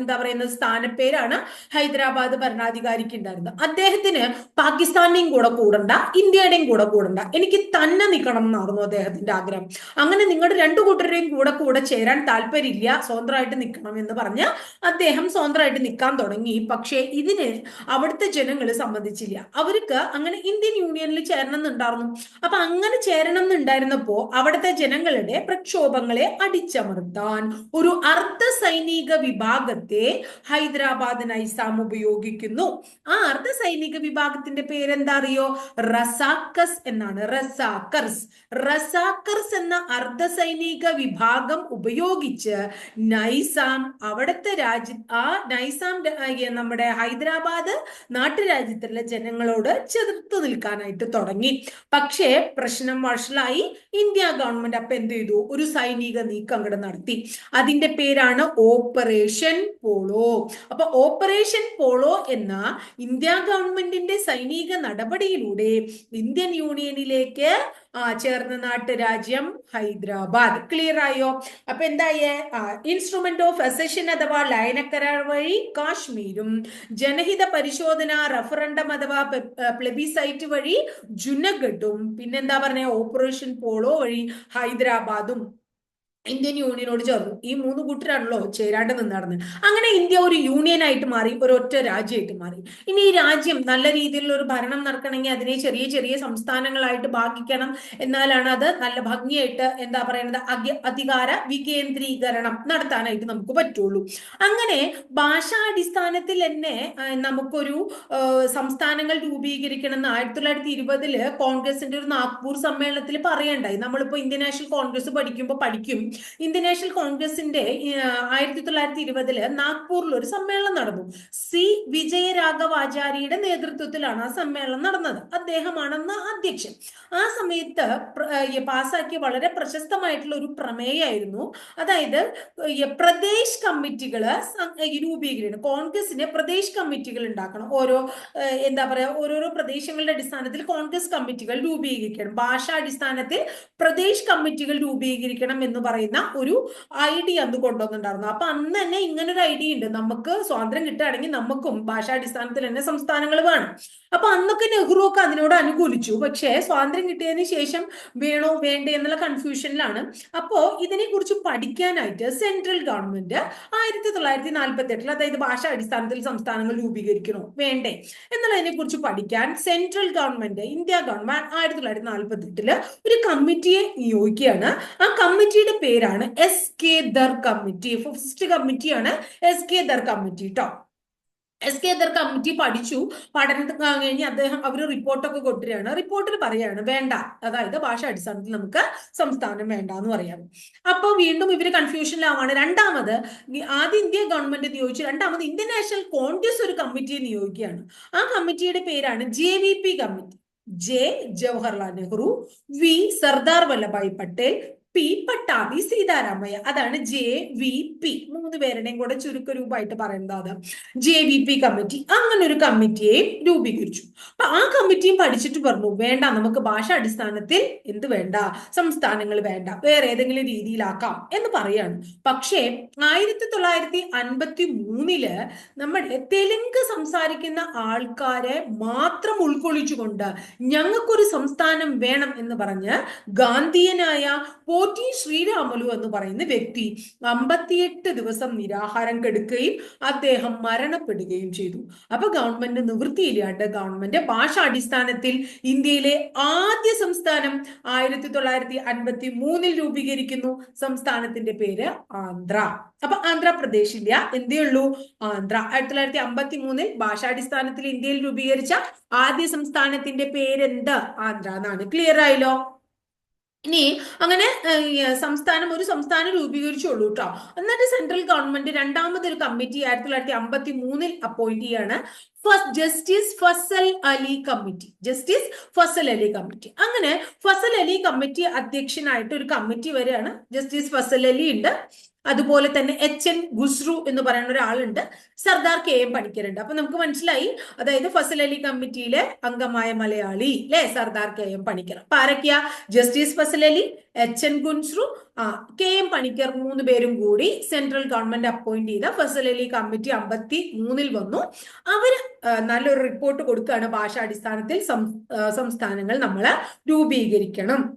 എന്താ പറയുന്ന സ്ഥാനപ്പേരാണ് ഹൈദരാബാദ് ഭരണാധികാരിക്ക് ഉണ്ടായിരുന്നത്. അദ്ദേഹത്തിന് പാകിസ്ഥാന്റെയും കൂടെ കൂടണ്ട ഇന്ത്യയുടെയും കൂടെ കൂടണ്ട. എനിക്ക് തന്നെ നിൽക്കണം എന്നായിരുന്നു അദ്ദേഹത്തിന്റെ ആഗ്രഹം. അങ്ങനെ നിങ്ങളുടെ രണ്ടു കൂട്ടരുടെയും കൂടെ കൂടെ ചേരാൻ താല്പര്യമില്ല സ്വതന്ത്രമായിട്ട് നിൽക്കണം എന്ന് പറഞ്ഞ് അദ്ദേഹം സ്വതന്ത്രമായിട്ട് നിൽക്കാൻ തുടങ്ങി. പക്ഷേ ഇതിന് അവിടുത്തെ ജനങ്ങൾ സമ്മതിച്ചില്ല. അവർക്ക് അങ്ങനെ ഇന്ത്യൻ യൂണിയനിൽ ചേരണം എന്നുണ്ടായിരുന്നു അപ്പൊ അങ്ങനെ ചേരണം എന്നുണ്ടായിരുന്നപ്പോ അവിടുത്തെ ജനങ്ങളുടെ പ്രക്ഷോഭങ്ങളെ അടിച്ചമർത്താൻ ഒരു അർദ്ധ സൈനിക വിഭാഗത്തെ ഹൈദരാബാദ് നൈസാം ഉപയോഗിക്കുന്നു. ആ അർദ്ധ സൈനിക വിഭാഗത്തിന്റെ പേരെന്താ അറിയോ? റസാക്കസ് എന്നാണ്. റസാക്കർസ് റസാക്കർസ് എന്ന അർദ്ധ സൈനിക വിഭാഗം ഉപയോഗിച്ച് നൈസാം അവിടുത്തെ രാജ്യ ആ നൈസാം നമ്മുടെ ഹൈദരാബാദ് നാട്ടുരാജ്യത്തിലെ ജനങ്ങളോട് ചെറുത്തു നിൽക്കാനായിട്ട് തുടങ്ങി. പക്ഷേ പ്രശ്നം വഷളായി ഇന്ത്യ ഗവൺമെന്റ് അപ്പൊ എന്ത് ചെയ്തു? ഒരു സൈനിക നീക്കം അങ്ങോട്ട് നടത്തി. അതിന്റെ പേരാണ് ഓപ്പറേഷൻ പോളോ. അപ്പൊ ഓപ്പറേഷൻ പോളോ എന്ന ഇന്ത്യ ഗവൺമെന്റിന്റെ സൈനിക നടപടിയിലൂടെ ഇന്ത്യൻ യൂണിയനിലേക്ക് ആ ചേർന്ന നാട്ടുരാജ്യം ഹൈദരാബാദ്. ക്ലിയർ ആയോ? അപ്പൊ എന്തായേ? ഇൻസ്ട്രുമെന്റ് ഓഫ് അസഷൻ അഥവാ ലയനക്കരാർ വഴി കാശ്മീരും ജനഹിത പരിശോധന റഫറണ്ടം അഥവാ പ്ലെബിസൈറ്റ് വഴി ജുനഗഡും പിന്നെന്താ പറഞ്ഞ? ഓപ്പറേഷൻ പോളോ വഴി ഹൈദരാബാദും. ഇന്ത്യൻ യൂണിയനോട് ചേർന്നു ഈ മൂന്ന് കൂട്ടരാണല്ലോ ചേരാണ്ട് നിന്ന് നടന്നത് അങ്ങനെ ഇന്ത്യ ഒരു യൂണിയൻ ആയിട്ട് മാറി ഒറ്റ രാജ്യമായിട്ട് മാറി. ഇനി ഈ രാജ്യം നല്ല രീതിയിലുള്ള ഒരു ഭരണം നടക്കണമെങ്കിൽ അതിനെ ചെറിയ ചെറിയ സംസ്ഥാനങ്ങളായിട്ട് ഭാഗിക്കണം എന്നാലാണ് അത് നല്ല ഭംഗിയായിട്ട് എന്താ പറയുന്നത് അധികാര വികേന്ദ്രീകരണം നടത്താനായിട്ട് നമുക്ക് പറ്റുള്ളൂ. അങ്ങനെ ഭാഷാടിസ്ഥാനത്തിൽ തന്നെ നമുക്കൊരു സംസ്ഥാനങ്ങൾ രൂപീകരിക്കണം എന്ന് ആയിരത്തി തൊള്ളായിരത്തി ഇരുപതിൽ കോൺഗ്രസിന്റെ ഒരു നാഗ്പൂർ സമ്മേളനത്തിൽ പറയണ്ടായി. നമ്മളിപ്പോ ഇന്ത്യൻ നാഷണൽ കോൺഗ്രസ് പഠിക്കുമ്പോൾ പഠിക്കും. ഇന്ത്യൻ നാഷണൽ കോൺഗ്രസിന്റെ ആയിരത്തി തൊള്ളായിരത്തി ഇരുപതിൽ നാഗ്പൂരിൽ ഒരു സമ്മേളനം നടന്നു. സി. വിജയരാഘവാചാര്യയുടെ നേതൃത്വത്തിലാണ് ആ സമ്മേളനം നടന്നത്. അദ്ദേഹമാണെന്ന് അധ്യക്ഷൻ. ആ സമയത്ത് പാസാക്കിയ വളരെ പ്രശസ്തമായിട്ടുള്ള ഒരു പ്രമേയമായിരുന്നു അതായത് പ്രദേശ് ഈ രൂപീകരിക്കണം. കോൺഗ്രസിന് പ്രദേശ് കമ്മിറ്റികൾ ഉണ്ടാക്കണം. ഓരോ എന്താ പറയാ ഓരോരോ പ്രദേശങ്ങളുടെ അടിസ്ഥാനത്തിൽ കോൺഗ്രസ് കമ്മിറ്റികൾ രൂപീകരിക്കണം. ഭാഷാടിസ്ഥാനത്തിൽ പ്രദേശ് കമ്മിറ്റികൾ രൂപീകരിക്കണം എന്ന് പറയുന്ന ഒരു ഐഡിയ അന്ന് കൊണ്ടുവന്നിട്ടുണ്ടായിരുന്നു. അപ്പൊ അന്ന് തന്നെ ഇങ്ങനൊരു ഐഡിയ ഉണ്ട്. നമുക്ക് സ്വാതന്ത്ര്യം കിട്ടുകയാണെങ്കിൽ നമുക്കും ഭാഷാടിസ്ഥാനത്തിൽ തന്നെ സംസ്ഥാനങ്ങൾ വേണം. അപ്പൊ അന്നൊക്കെ നെഹ്റു ഒക്കെ അതിനോട് അനുകൂലിച്ചു. പക്ഷേ സ്വാതന്ത്ര്യം കിട്ടിയതിന് ശേഷം വേണോ വേണ്ടേ എന്നുള്ള കൺഫ്യൂഷനിലാണ് അപ്പോ ഇതിനെ കുറിച്ച് പഠിക്കാനായിട്ട് സെൻട്രൽ ഗവൺമെന്റ് ആയിരത്തി തൊള്ളായിരത്തി നാൽപ്പത്തി എട്ടിൽ അതായത് ഭാഷാ അടിസ്ഥാനത്തിൽ സംസ്ഥാനങ്ങൾ രൂപീകരിക്കണോ വേണ്ടേ എന്നുള്ളതിനെ കുറിച്ച് പഠിക്കാൻ സെൻട്രൽ ഗവൺമെന്റ് ഇന്ത്യ ഗവൺമെന്റ് ആയിരത്തി തൊള്ളായിരത്തി നാൽപ്പത്തി എട്ടിൽ ഒരു കമ്മിറ്റിയെ നിയോഗിക്കുകയാണ്. ആ കമ്മിറ്റിയുടെ പേരാണ് S K Dar committee first കമ്മിറ്റിയാണ് എസ് കെ ദർ കമ്മിറ്റി കേട്ടോ എസ് കെ ദർ കമ്മിറ്റി പഠിച്ചു. പഠനത്തിൽ കഴിഞ്ഞ് അദ്ദേഹം അവർ റിപ്പോർട്ടൊക്കെ കൊണ്ടുവരികയാണ്. റിപ്പോർട്ടിൽ പറയാണ് വേണ്ട. അതായത് ഭാഷ അടിസ്ഥാനത്തിൽ നമുക്ക് സംസ്ഥാനം വേണ്ട എന്ന് പറയാം. അപ്പോൾ വീണ്ടും ഇവർ കൺഫ്യൂഷനിലാവാണ് രണ്ടാമത് ആദ്യം ഇന്ത്യ ഗവൺമെന്റ് നിയോഗിച്ചു. രണ്ടാമത് ഇന്ത്യൻ നാഷണൽ കോൺഗ്രസ് ഒരു കമ്മിറ്റിയെ നിയോഗിക്കുകയാണ്. ആ കമ്മിറ്റിയുടെ പേരാണ് J V P committee. J Jawaharlal Nehru V Sardar Vallabhbhai Patel P Pattabhi Sitaramayya. അതാണ് ജെ വി പി മൂന്ന് പേരുടെയും കൂടെ ചുരുക്ക രൂപമായിട്ട് പറയുന്നത് ജെ വി പി കമ്മിറ്റി അങ്ങനെ ഒരു കമ്മിറ്റിയെ രൂപീകരിച്ചു. അപ്പൊ ആ കമ്മിറ്റിയും പഠിച്ചിട്ട് പറഞ്ഞു വേണ്ട നമുക്ക് ഭാഷ അടിസ്ഥാനത്തിൽ എന്ത് വേണ്ട? സംസ്ഥാനങ്ങൾ വേണ്ട. വേറെ ഏതെങ്കിലും രീതിയിലാക്കാം. എന്ന് പറയാണ്. പക്ഷേ ആയിരത്തി തൊള്ളായിരത്തി അൻപത്തി മൂന്നിൽ നമ്മുടെ തെലുങ്ക് സംസാരിക്കുന്ന ആൾക്കാരെ മാത്രം ഉൾക്കൊള്ളിച്ചുകൊണ്ട് ഞങ്ങൾക്കൊരു സംസ്ഥാനം വേണം എന്ന് പറഞ്ഞ് ഗാന്ധിയനായ പോറ്റി ശ്രീരാമലു എന്ന് പറയുന്ന വ്യക്തി അമ്പത്തിയെട്ട് ദിവസം നിരാഹാരം കെടുക്കുകയും അദ്ദേഹം മരണപ്പെടുകയും ചെയ്തു. അപ്പൊ ഗവൺമെന്റ് നിവൃത്തിയില്ലാണ്ട് ഗവൺമെന്റ് ഭാഷാടിസ്ഥാനത്തിൽ ഇന്ത്യയിലെ ആദ്യ സംസ്ഥാനം ആയിരത്തി തൊള്ളായിരത്തി അൻപത്തി മൂന്നിൽ രൂപീകരിക്കുന്നു. സംസ്ഥാനത്തിന്റെ പേര് ആന്ധ്ര. അപ്പൊ ആന്ധ്രാപ്രദേശ് ഇല്ല എന്തേ ഉള്ളൂ? ആന്ധ്ര. ആയിരത്തി തൊള്ളായിരത്തി അമ്പത്തി മൂന്നിൽ ഭാഷാടിസ്ഥാനത്തിൽ ഇന്ത്യയിൽ രൂപീകരിച്ച ആദ്യ സംസ്ഥാനത്തിന്റെ പേരെന്ത്? ആന്ധ്ര എന്നാണ്. ക്ലിയർ ആയല്ലോ? ഇനി അങ്ങനെ സംസ്ഥാനം ഒരു സംസ്ഥാനം രൂപീകരിച്ചുള്ളൂ കേട്ടോ എന്നിട്ട് സെൻട്രൽ ഗവൺമെന്റ് രണ്ടാമതൊരു കമ്മിറ്റി ആയിരത്തി തൊള്ളായിരത്തി അമ്പത്തി മൂന്നിൽ അപ്പോയിന്റ് ചെയ്യാണ്. First justice Fazal Ali committee justice Fazal Ali committee അങ്ങനെ ഫസൽ അലി കമ്മിറ്റി അധ്യക്ഷനായിട്ട് ഒരു കമ്മിറ്റി വരെയാണ് ജസ്റ്റിസ് ഫസൽ അലി ഉണ്ട്. അതുപോലെ തന്നെ എച്ച് എൻ ഗുസ്രു എന്ന് പറയുന്ന ഒരാളുണ്ട്. സർദാർ കെ എം പണിക്കരുണ്ട്. അപ്പൊ നമുക്ക് മനസ്സിലായി. അതായത് ഫസൽ അലി കമ്മിറ്റിയിലെ അംഗമായ മലയാളി അല്ലെ സർദാർ കെ എം പണിക്കർ. അപ്പൊ ആരൊക്കെയാ? Justice Fazal Ali H N Kunzru K M Panikkar മൂന്ന് പേരും കൂടി സെൻട്രൽ ഗവൺമെന്റ് അപ്പോയിന്റ് ചെയ്ത ഫസൽ അലി കമ്മിറ്റി അമ്പത്തി മൂന്നിൽ വന്നു. അവർ നല്ലൊരു റിപ്പോർട്ട് കൊടുക്കുകയാണ്. ഭാഷാടിസ്ഥാനത്തിൽ സംസ്ഥാനങ്ങൾ നമ്മൾ രൂപീകരിക്കണം.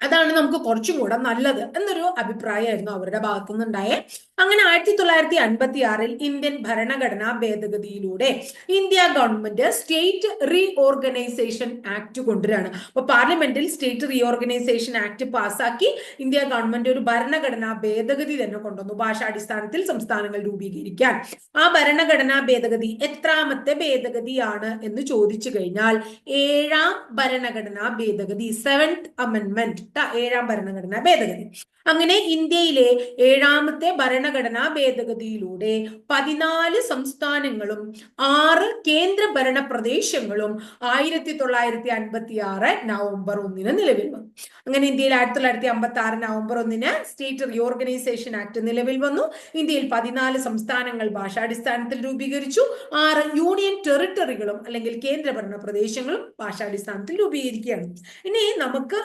അതാണ് നമുക്ക് കുറച്ചും കൂടെ നല്ലത് എന്നൊരു അഭിപ്രായമായിരുന്നു അവരുടെ ഭാഗത്തു നിന്നുണ്ടായ അങ്ങനെ ആയിരത്തി തൊള്ളായിരത്തി അൻപത്തി ആറിൽ ഇന്ത്യൻ ഭരണഘടനാ ഭേദഗതിയിലൂടെ India government state reorganisation act കൊണ്ടുവരാണ് അപ്പൊ പാർലമെന്റിൽ സ്റ്റേറ്റ് റീ ഓർഗനൈസേഷൻ ആക്ട് പാസ്സാക്കി ഇന്ത്യ ഗവൺമെന്റ് ഒരു ഭരണഘടനാ ഭേദഗതി തന്നെ കൊണ്ടുവന്നു. ഭാഷാടിസ്ഥാനത്തിൽ സംസ്ഥാനങ്ങൾ രൂപീകരിക്കാൻ. ആ ഭരണഘടനാ ഭേദഗതി എത്രാമത്തെ ഭേദഗതിയാണ് എന്ന് ചോദിച്ചു കഴിഞ്ഞാൽ ഏഴാം ഭരണഘടനാ ഭേദഗതി സെവൻത് അമെന്റ്മെന്റ് ഏഴാം ഭരണഘടനാ ഭേദഗതി. അങ്ങനെ ഇന്ത്യയിലെ ഏഴാമത്തെ ഭരണഘടനാ ഭേദഗതിയിലൂടെ പതിനാല് സംസ്ഥാനങ്ങളും ആറ് കേന്ദ്ര ഭരണ പ്രദേശങ്ങളും ആയിരത്തി തൊള്ളായിരത്തി അൻപത്തി ആറ് നവംബർ ഒന്നിന് നിലവിൽ വന്നു. അങ്ങനെ ഇന്ത്യയിൽ ആയിരത്തി തൊള്ളായിരത്തി അമ്പത്തി ആറ് നവംബർ ഒന്നിന് സ്റ്റേറ്റ് റീഓർഗനൈസേഷൻ ആക്ട് നിലവിൽ വന്നു. ഇന്ത്യയിൽ പതിനാല് സംസ്ഥാനങ്ങൾ ഭാഷാടിസ്ഥാനത്തിൽ രൂപീകരിച്ചു. ആറ് യൂണിയൻ ടെറിട്ടറികളും അല്ലെങ്കിൽ കേന്ദ്രഭരണ പ്രദേശങ്ങളും ഭാഷാടിസ്ഥാനത്തിൽ രൂപീകരിക്കുകയാണ്. ഇനി നമുക്ക്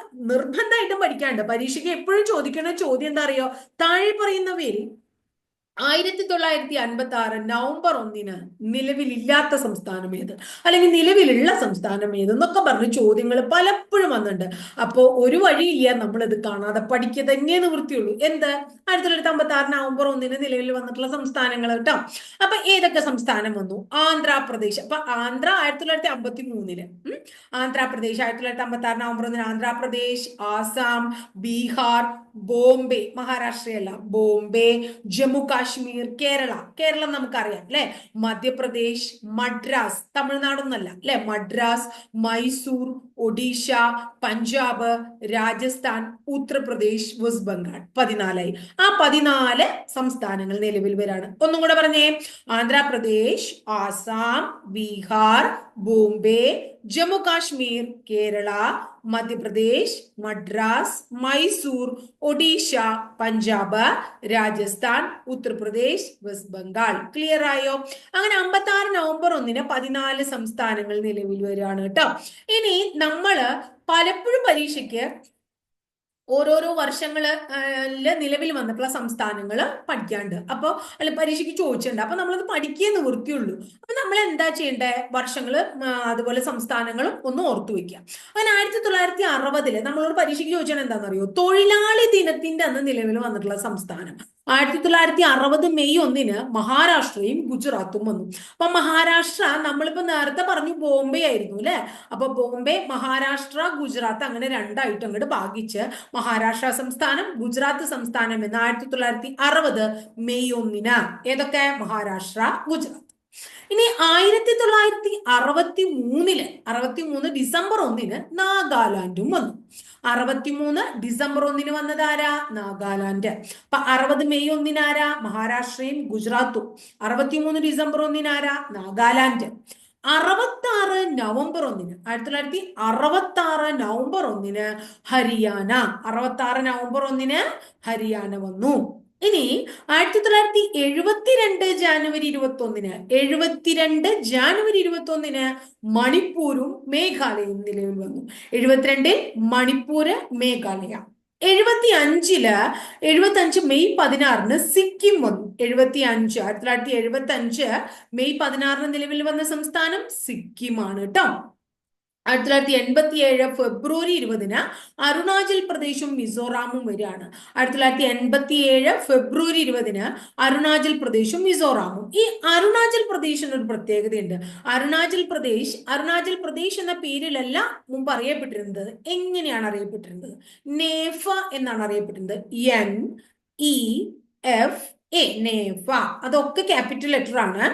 നിർബന്ധമായിട്ടും പഠിക്കാണ്ട്. പരീക്ഷയ്ക്ക് എപ്പോഴും ചോദിക്കുന്ന ചോദ്യം എന്താ അറിയോ? താഴെ പറയുന്നവയിൽ ആയിരത്തി തൊള്ളായിരത്തി അൻപത്തി ആറ് നവംബർ ഒന്നിന് നിലവിലില്ലാത്ത സംസ്ഥാനം ഏത്? അല്ലെങ്കിൽ നിലവിലുള്ള സംസ്ഥാനം ഏത് എന്നൊക്കെ പറഞ്ഞ് ചോദ്യങ്ങൾ പലപ്പോഴും വന്നിട്ടുണ്ട്. അപ്പോൾ ഒരു വഴിയില്ല നമ്മളിത് കാണാതെ പഠിക്കുക തന്നെ നിവൃത്തിയുള്ളൂ. എന്ത്? ആയിരത്തി തൊള്ളായിരത്തി അമ്പത്തി ആറ് നവംബർ ഒന്നിന് നിലവിൽ വന്നിട്ടുള്ള സംസ്ഥാനങ്ങൾ കേട്ടോ. അപ്പൊ ഏതൊക്കെ സംസ്ഥാനം വന്നു? ആന്ധ്രാപ്രദേശ്. അപ്പൊ ആന്ധ്ര ആയിരത്തി തൊള്ളായിരത്തി അമ്പത്തി മൂന്നിൽ ആന്ധ്രാപ്രദേശ് ആയിരത്തി തൊള്ളായിരത്തി അമ്പത്തി ആറ് നവംബർ ഒന്നിന് ആന്ധ്രാപ്രദേശ് ആസാം ബീഹാർ ബോംബെ മഹാരാഷ്ട്രയല്ല ബോംബെ ജമ്മു കാശ്മീർ കേരള. കേരളം നമുക്കറിയാം അല്ലെ? മധ്യപ്രദേശ് മദ്രാസ് തമിഴ്നാടൊന്നല്ല അല്ലെ? മദ്രാസ് മൈസൂർ ഒഡീഷ പഞ്ചാബ് രാജസ്ഥാൻ ഉത്തർപ്രദേശ് വെസ്റ്റ് ബംഗാൾ. പതിനാലായി. ആ പതിനാല് സംസ്ഥാനങ്ങൾ നിലവിൽ വരാണ്. ഒന്നും കൂടെ പറഞ്ഞേ. ആന്ധ്രാപ്രദേശ് ആസാം ബീഹാർ ബോംബെ ജമ്മു കാശ്മീർ കേരള മധ്യപ്രദേശ് മദ്രാസ് മൈസൂർ ഒഡീഷ പഞ്ചാബ് രാജസ്ഥാൻ ഉത്തർപ്രദേശ് വെസ്റ്റ് ബംഗാൾ. ക്ലിയർ ആയോ? അങ്ങനെ അമ്പത്തി ആറ് നവംബർ ഒന്നിന് പതിനാല് സംസ്ഥാനങ്ങൾ നിലവിൽ വരികയാണ് കേട്ടോ. ഇനി നമ്മൾ പലപ്പോഴും പരീക്ഷയ്ക്ക് ഓരോരോ വർഷങ്ങൾ നിലവിൽ വന്നിട്ടുള്ള സംസ്ഥാനങ്ങൾ പഠിക്കാണ്ട്. അപ്പോൾ അല്ല പരീക്ഷയ്ക്ക് ചോദിച്ചിട്ടുണ്ട്. അപ്പൊ നമ്മളത് പഠിക്കേ നിവൃത്തിയുള്ളൂ. അപ്പൊ നമ്മൾ എന്താ ചെയ്യേണ്ടേ? വർഷങ്ങൾ അതുപോലെ സംസ്ഥാനങ്ങളും ഒന്ന് ഓർത്തു വെക്കുക അങ്ങനെ ആയിരത്തി തൊള്ളായിരത്തി അറുപതിൽ നമ്മളോട് പരീക്ഷയ്ക്ക് ചോദിച്ചാൽ എന്താണെന്നറിയോ? തൊഴിലാളി ദിനത്തിന്റെ അന്ന് നിലവിൽ വന്നിട്ടുള്ള സംസ്ഥാനം. ആയിരത്തി തൊള്ളായിരത്തി അറുപത് മെയ് ഒന്നിന് മഹാരാഷ്ട്രയും ഗുജറാത്തും വന്നു. അപ്പൊ മഹാരാഷ്ട്ര നമ്മളിപ്പോ നേരത്തെ പറഞ്ഞു ബോംബെ ആയിരുന്നു അല്ലെ? അപ്പൊ ബോംബെ മഹാരാഷ്ട്ര ഗുജറാത്ത് അങ്ങനെ രണ്ടായിട്ട് അങ്ങോട്ട് ഭാഗിച്ച് മഹാരാഷ്ട്ര സംസ്ഥാനം ഗുജറാത്ത് സംസ്ഥാനം എന്ന് ആയിരത്തി തൊള്ളായിരത്തി അറുപത് മെയ് ഒന്നിന് ഏതൊക്കെ? മഹാരാഷ്ട്ര ഗുജറാത്ത്. ഇനി ആയിരത്തി തൊള്ളായിരത്തി അറുപത്തി മൂന്നിൽ അറുപത്തി മൂന്ന് ഡിസംബർ ഒന്നിന് നാഗാലാൻഡും വന്നു. അറുപത്തി മൂന്ന് ഡിസംബർ ഒന്നിന് വന്നത് ആരാ? നാഗാലാൻഡ്. അപ്പൊ അറുപത് മെയ് ഒന്നിന് ആരാ? മഹാരാഷ്ട്രയും ഗുജറാത്തും. അറുപത്തി മൂന്ന് ഡിസംബർ ഒന്നിന് ആരാ? നാഗാലാൻഡ്. അറുപത്തി ആറ് നവംബർ ഒന്നിന് ആയിരത്തി തൊള്ളായിരത്തി അറുപത്തി ആറ് നവംബർ ഒന്നിന് ഹരിയാന. അറുപത്തി ആറ് നവംബർ ഒന്നിന് ഹരിയാന വന്നു. ഇനി ആയിരത്തി തൊള്ളായിരത്തി എഴുപത്തിരണ്ട് ജാനുവരി ഇരുപത്തി ഒന്നിന് എഴുപത്തിരണ്ട് ജാനുവരി ഇരുപത്തി ഒന്നിന് മണിപ്പൂരും മേഘാലയയും നിലവിൽ വന്നു. എഴുപത്തിരണ്ടിൽ മണിപ്പൂര് മേഘാലയ. എഴുപത്തി അഞ്ചിൽ എഴുപത്തി അഞ്ച് മെയ് പതിനാറിന് സിക്കിം വന്നു. എഴുപത്തി അഞ്ച് ആയിരത്തി തൊള്ളായിരത്തി എഴുപത്തി അഞ്ച് മെയ് പതിനാറിന് നിലവിൽ വന്ന സംസ്ഥാനം സിക്കിമാണ് കേട്ടോ ആയിരത്തി തൊള്ളായിരത്തി എൺപത്തി ഏഴ് ഫെബ്രുവരി ഇരുപതിന് അരുണാചൽ പ്രദേശും മിസോറാമും വരികയാണ്. ആയിരത്തി തൊള്ളായിരത്തി എൺപത്തി ഏഴ് ഫെബ്രുവരി ഇരുപതിന് അരുണാചൽ പ്രദേശും മിസോറാമും. ഈ അരുണാചൽ പ്രദേശിന് ഒരു പ്രത്യേകതയുണ്ട്. അരുണാചൽ പ്രദേശ് അരുണാചൽ പ്രദേശ് എന്ന പേരിലല്ല മുമ്പ് അറിയപ്പെട്ടിരുന്നത്. എങ്ങനെയാണ് അറിയപ്പെട്ടിരുന്നത്? നേഫ എന്നാണ് അറിയപ്പെട്ടിരുന്നത്. N E F A NEFA. അതൊക്കെ ക്യാപിറ്റൽ ലെറ്റർ ആണ്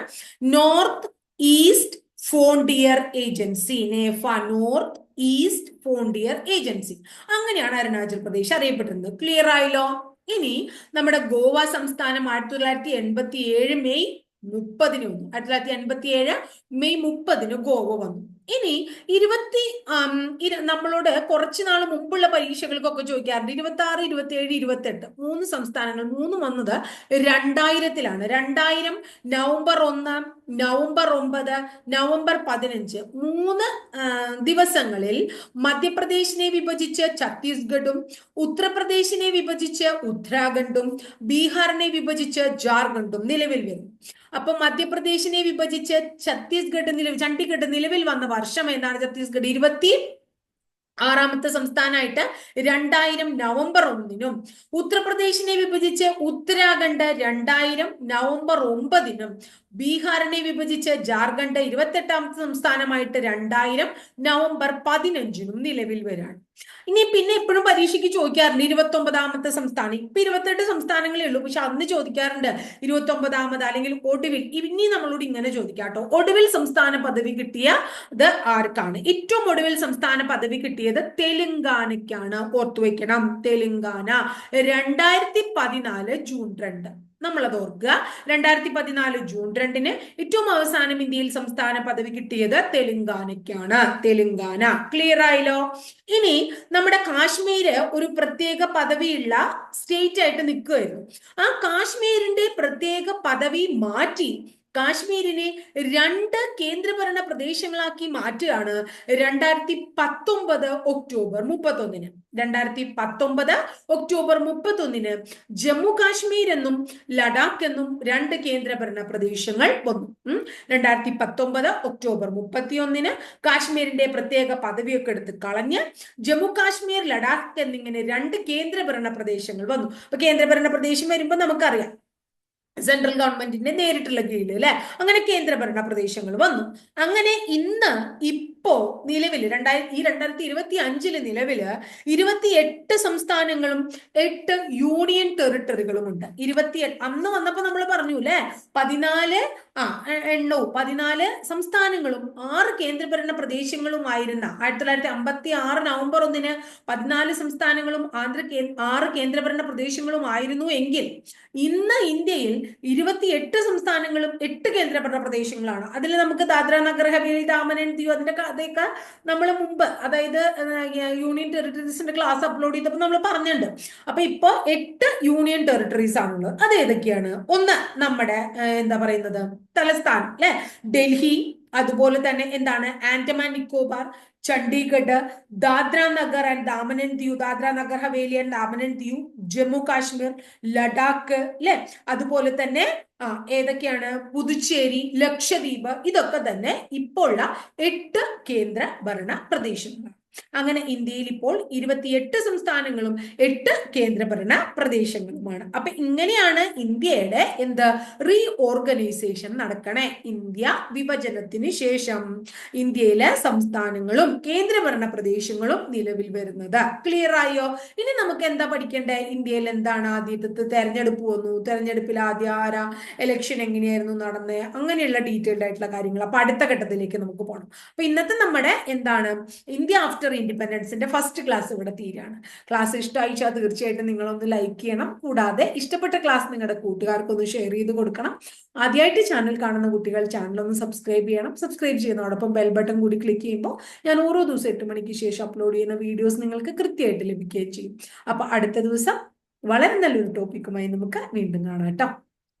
north east frontier agency NEFA north east frontier agency അങ്ങനെയാണ് അരുണാചൽ പ്രദേശ് അറിയപ്പെടുന്നത് ക്ലിയർ ആയല്ലോ? ഇനി നമ്മുടെ ഗോവ സംസ്ഥാനം ആയിരത്തി തൊള്ളായിരത്തി എൺപത്തി ഏഴ് മെയ് മുപ്പതിന് വന്നു. ആയിരത്തി തൊള്ളായിരത്തി എൺപത്തി ഏഴ് മെയ് മുപ്പതിന് ഗോവ വന്നു. ഇനി ഇരുപത്തി നമ്മളോട് കുറച്ചു നാൾ മുമ്പുള്ള പരീക്ഷകൾക്കൊക്കെ ചോദിക്കാറുണ്ട്. ഇരുപത്തി ആറ് ഇരുപത്തി ഏഴ് ഇരുപത്തി എട്ട് മൂന്ന് സംസ്ഥാനങ്ങൾ മൂന്ന് വന്നത് രണ്ടായിരത്തിലാണ്. രണ്ടായിരം നവംബർ ഒന്ന് നവംബർ ഒമ്പത് നവംബർ പതിനഞ്ച് മൂന്ന് ദിവസങ്ങളിൽ മധ്യപ്രദേശിനെ വിഭജിച്ച് ഛത്തീസ്ഗഡും ഉത്തർപ്രദേശിനെ വിഭജിച്ച് ഉത്തരാഖണ്ഡും ബീഹാറിനെ വിഭജിച്ച് ജാർഖണ്ഡും നിലവിൽ വരും അപ്പൊ മധ്യപ്രദേശിനെ വിഭജിച്ച് ഛത്തീസ്ഗഡ് നിലവിൽ ചണ്ഡീഗഡ് നിലവിൽ വന്ന വർഷം എന്നാണ് ഛത്തീസ്ഗഡ്. ഇരുപത്തി ആറാമത്തെ സംസ്ഥാനമായിട്ട് രണ്ടായിരം നവംബർ ഒന്നിനും ഉത്തർപ്രദേശിനെ വിഭജിച്ച് ഉത്തരാഖണ്ഡ് രണ്ടായിരം നവംബർ ഒമ്പതിനും ബീഹാറിനെ വിഭജിച്ച് ജാർഖണ്ഡ് ഇരുപത്തെട്ടാമത്തെ സംസ്ഥാനമായിട്ട് രണ്ടായിരം നവംബർ പതിനഞ്ചിനും നിലവിൽ വരാണ്. ഇനി പിന്നെ എപ്പോഴും പരീക്ഷയ്ക്ക് ചോദിക്കാറുണ്ട് ഇരുപത്തി ഒമ്പതാമത്തെ സംസ്ഥാനം. ഇപ്പൊ ഇരുപത്തെട്ട് സംസ്ഥാനങ്ങളേ ഉള്ളൂ. പക്ഷെ അന്ന് ചോദിക്കാറുണ്ട് ഇരുപത്തി ഒമ്പതാമത് അല്ലെങ്കിൽ ഒടുവിൽ. ഇനി നമ്മളോട് ഇങ്ങനെ ചോദിക്കാട്ടോ. ഒടുവിൽ സംസ്ഥാന പദവി കിട്ടിയ ഇത് ആർക്കാണ്? ഏറ്റവും ഒടുവിൽ സംസ്ഥാന പദവി കിട്ടിയത് തെലുങ്കാനയ്ക്കാണ്. ഓർത്തുവെക്കണം. തെലുങ്കാന രണ്ടായിരത്തി പതിനാല് ജൂൺ രണ്ട്. നമ്മളത് ഓർക്കുക. രണ്ടായിരത്തി പതിനാല് ജൂൺ രണ്ടിന് ഏറ്റവും അവസാനം ഇന്ത്യയിൽ സംസ്ഥാന പദവി കിട്ടിയത് തെലുങ്കാനയ്ക്കാണ്. തെലുങ്കാന. ക്ലിയർ ആയല്ലോ? ഇനി നമ്മുടെ കാശ്മീര് ഒരു പ്രത്യേക പദവിയുള്ള സ്റ്റേറ്റ് ആയിട്ട് നിൽക്കുമായിരുന്നു ആ കാശ്മീരിന്റെ പ്രത്യേക പദവി മാറ്റി കാശ്മീരിനെ രണ്ട് കേന്ദ്രഭരണ പ്രദേശങ്ങളാക്കി മാറ്റുകയാണ് രണ്ടായിരത്തി പത്തൊമ്പത് ഒക്ടോബർ മുപ്പത്തൊന്നിന്. രണ്ടായിരത്തി പത്തൊമ്പത് ഒക്ടോബർ മുപ്പത്തൊന്നിന് ജമ്മു കാശ്മീർ എന്നും ലഡാക്ക് എന്നും രണ്ട് കേന്ദ്രഭരണ പ്രദേശങ്ങൾ വന്നു. രണ്ടായിരത്തി പത്തൊമ്പത് ഒക്ടോബർ മുപ്പത്തിയൊന്നിന് കാശ്മീരിന്റെ പ്രത്യേക പദവിയൊക്കെ എടുത്ത് കളഞ്ഞ് ജമ്മു കാശ്മീർ ലഡാക്ക് എന്നിങ്ങനെ രണ്ട് കേന്ദ്രഭരണ പ്രദേശങ്ങൾ വന്നു. അപ്പൊ കേന്ദ്രഭരണ പ്രദേശം വരുമ്പോൾ നമുക്കറിയാം. സെൻട്രൽ ഗവൺമെന്റിന്റെ നേരിട്ടുള്ള കീഴിൽ അല്ലെ അങ്ങനെ കേന്ദ്രഭരണ പ്രദേശങ്ങൾ വന്നു. അങ്ങനെ ഇന്ന് ഇപ്പോ നിലവിൽ രണ്ടായിരത്തി ഈ രണ്ടായിരത്തി ഇരുപത്തി അഞ്ചിൽ നിലവിൽ ഇരുപത്തി എട്ട് സംസ്ഥാനങ്ങളും എട്ട് യൂണിയൻ ടെറിട്ടറികളും ഉണ്ട്. ഇരുപത്തി അന്ന് വന്നപ്പോ നമ്മൾ പറഞ്ഞു അല്ലെ പതിനാല് ആ എണ്ണവും പതിനാല് സംസ്ഥാനങ്ങളും ആറ് കേന്ദ്രഭരണ പ്രദേശങ്ങളുമായിരുന്ന ആയിരത്തി തൊള്ളായിരത്തി അമ്പത്തി ആറ് നവംബർ ഒന്നിന് പതിനാല് സംസ്ഥാനങ്ങളും ആന്ധ്ര ആറ് കേന്ദ്രഭരണ പ്രദേശങ്ങളും ആയിരുന്നു എങ്കിൽ ഇന്ന് ഇന്ത്യയിൽ ഇരുപത്തിയെട്ട് സംസ്ഥാനങ്ങളും എട്ട് കേന്ദ്രഭരണ പ്രദേശങ്ങളാണ്. അതിൽ നമുക്ക് ദാദ്ര നഗർ ഹവേലി ദാമൻ ദിയു അതിന്റെ കഥയൊക്കെ നമ്മൾ മുമ്പ് അതായത് യൂണിയൻ ടെറിട്ടറീസിന്റെ ക്ലാസ് അപ്ലോഡ് ചെയ്തപ്പോൾ നമ്മൾ പറഞ്ഞിട്ടുണ്ട്. അപ്പൊ ഇപ്പൊ എട്ട് യൂണിയൻ ടെറിട്ടറീസ് ആണുള്ളത്. അത് ഏതൊക്കെയാണ്? ഒന്ന് നമ്മുടെ എന്താ പറയുന്നത്? തലസ്ഥാനം അല്ലെ? ഡൽഹി അതുപോലെ തന്നെ എന്താണ്? Andaman Nicobar Chandigarh Dadra Nagar and Daman and Diu Dadra Nagar Haveli and Daman and Diu Jammu Kashmir Ladakh അല്ലെ അതുപോലെ തന്നെ ആ ഏതൊക്കെയാണ്? പുതുച്ചേരി ലക്ഷദ്വീപ് ഇതൊക്കെ തന്നെ ഇപ്പോൾ ഉള്ള എട്ട് കേന്ദ്ര ഭരണ പ്രദേശങ്ങളാണ്. അങ്ങനെ ഇന്ത്യയിൽ ഇപ്പോൾ ഇരുപത്തിയെട്ട് സംസ്ഥാനങ്ങളും എട്ട് കേന്ദ്രഭരണ പ്രദേശങ്ങളുമാണ്. അപ്പൊ ഇങ്ങനെയാണ് ഇന്ത്യയുടെ എന്ത് റീ ഓർഗനൈസേഷൻ നടക്കണേ. ഇന്ത്യ വിഭജനത്തിന് ശേഷം ഇന്ത്യയിലെ സംസ്ഥാനങ്ങളും കേന്ദ്രഭരണ പ്രദേശങ്ങളും നിലവിൽ വരുന്നത്. ക്ലിയർ ആയോ? ഇനി നമുക്ക് എന്താ പഠിക്കേണ്ടേ? ഇന്ത്യയിൽ എന്താണ് ആദ്യത്തെ തെരഞ്ഞെടുപ്പ് വന്നു? തെരഞ്ഞെടുപ്പിൽ ആദ്യം ആരാ? എലക്ഷൻ എങ്ങനെയായിരുന്നു നടന്നത് അങ്ങനെയുള്ള ഡീറ്റെയിൽഡ് ആയിട്ടുള്ള കാര്യങ്ങൾ. അപ്പൊ അടുത്ത ഘട്ടത്തിലേക്ക് നമുക്ക് പോകണം അപ്പൊ ഇന്നത്തെ നമ്മുടെ എന്താണ്? ഇന്ത്യ ആഫ്റ്റർ ഇൻഡിപെൻഡൻസിന്റെ ഫസ്റ്റ് ക്ലാസ് ഇവിടെ തീരാണ്. ക്ലാസ് ഇഷ്ടമായിച്ചാൽ തീർച്ചയായിട്ടും നിങ്ങളൊന്ന് ലൈക്ക് ചെയ്യണം. കൂടാതെ ഇഷ്ടപ്പെട്ട ക്ലാസ് നിങ്ങളുടെ കൂട്ടുകാർക്കൊന്ന് ഷെയർ ചെയ്ത് കൊടുക്കണം. ആദ്യമായിട്ട് ചാനൽ കാണുന്ന കുട്ടികൾ ചാനൽ ഒന്ന് സബ്സ്ക്രൈബ് ചെയ്യണം. സബ്സ്ക്രൈബ് ചെയ്യുന്നതോടൊപ്പം ബെൽ ബട്ടൺ കൂടി ക്ലിക്ക് ചെയ്യുമ്പോൾ ഞാൻ ഓരോ ദിവസം എട്ട് മണിക്ക് ശേഷം അപ്ലോഡ് ചെയ്യുന്ന വീഡിയോസ് നിങ്ങൾക്ക് കൃത്യമായിട്ട് ലഭിക്കുകയും ചെയ്യും. അപ്പൊ അടുത്ത ദിവസം വളരെ നല്ലൊരു ടോപ്പിക്കുമായി നമുക്ക് വീണ്ടും കാണാം കേട്ടോ.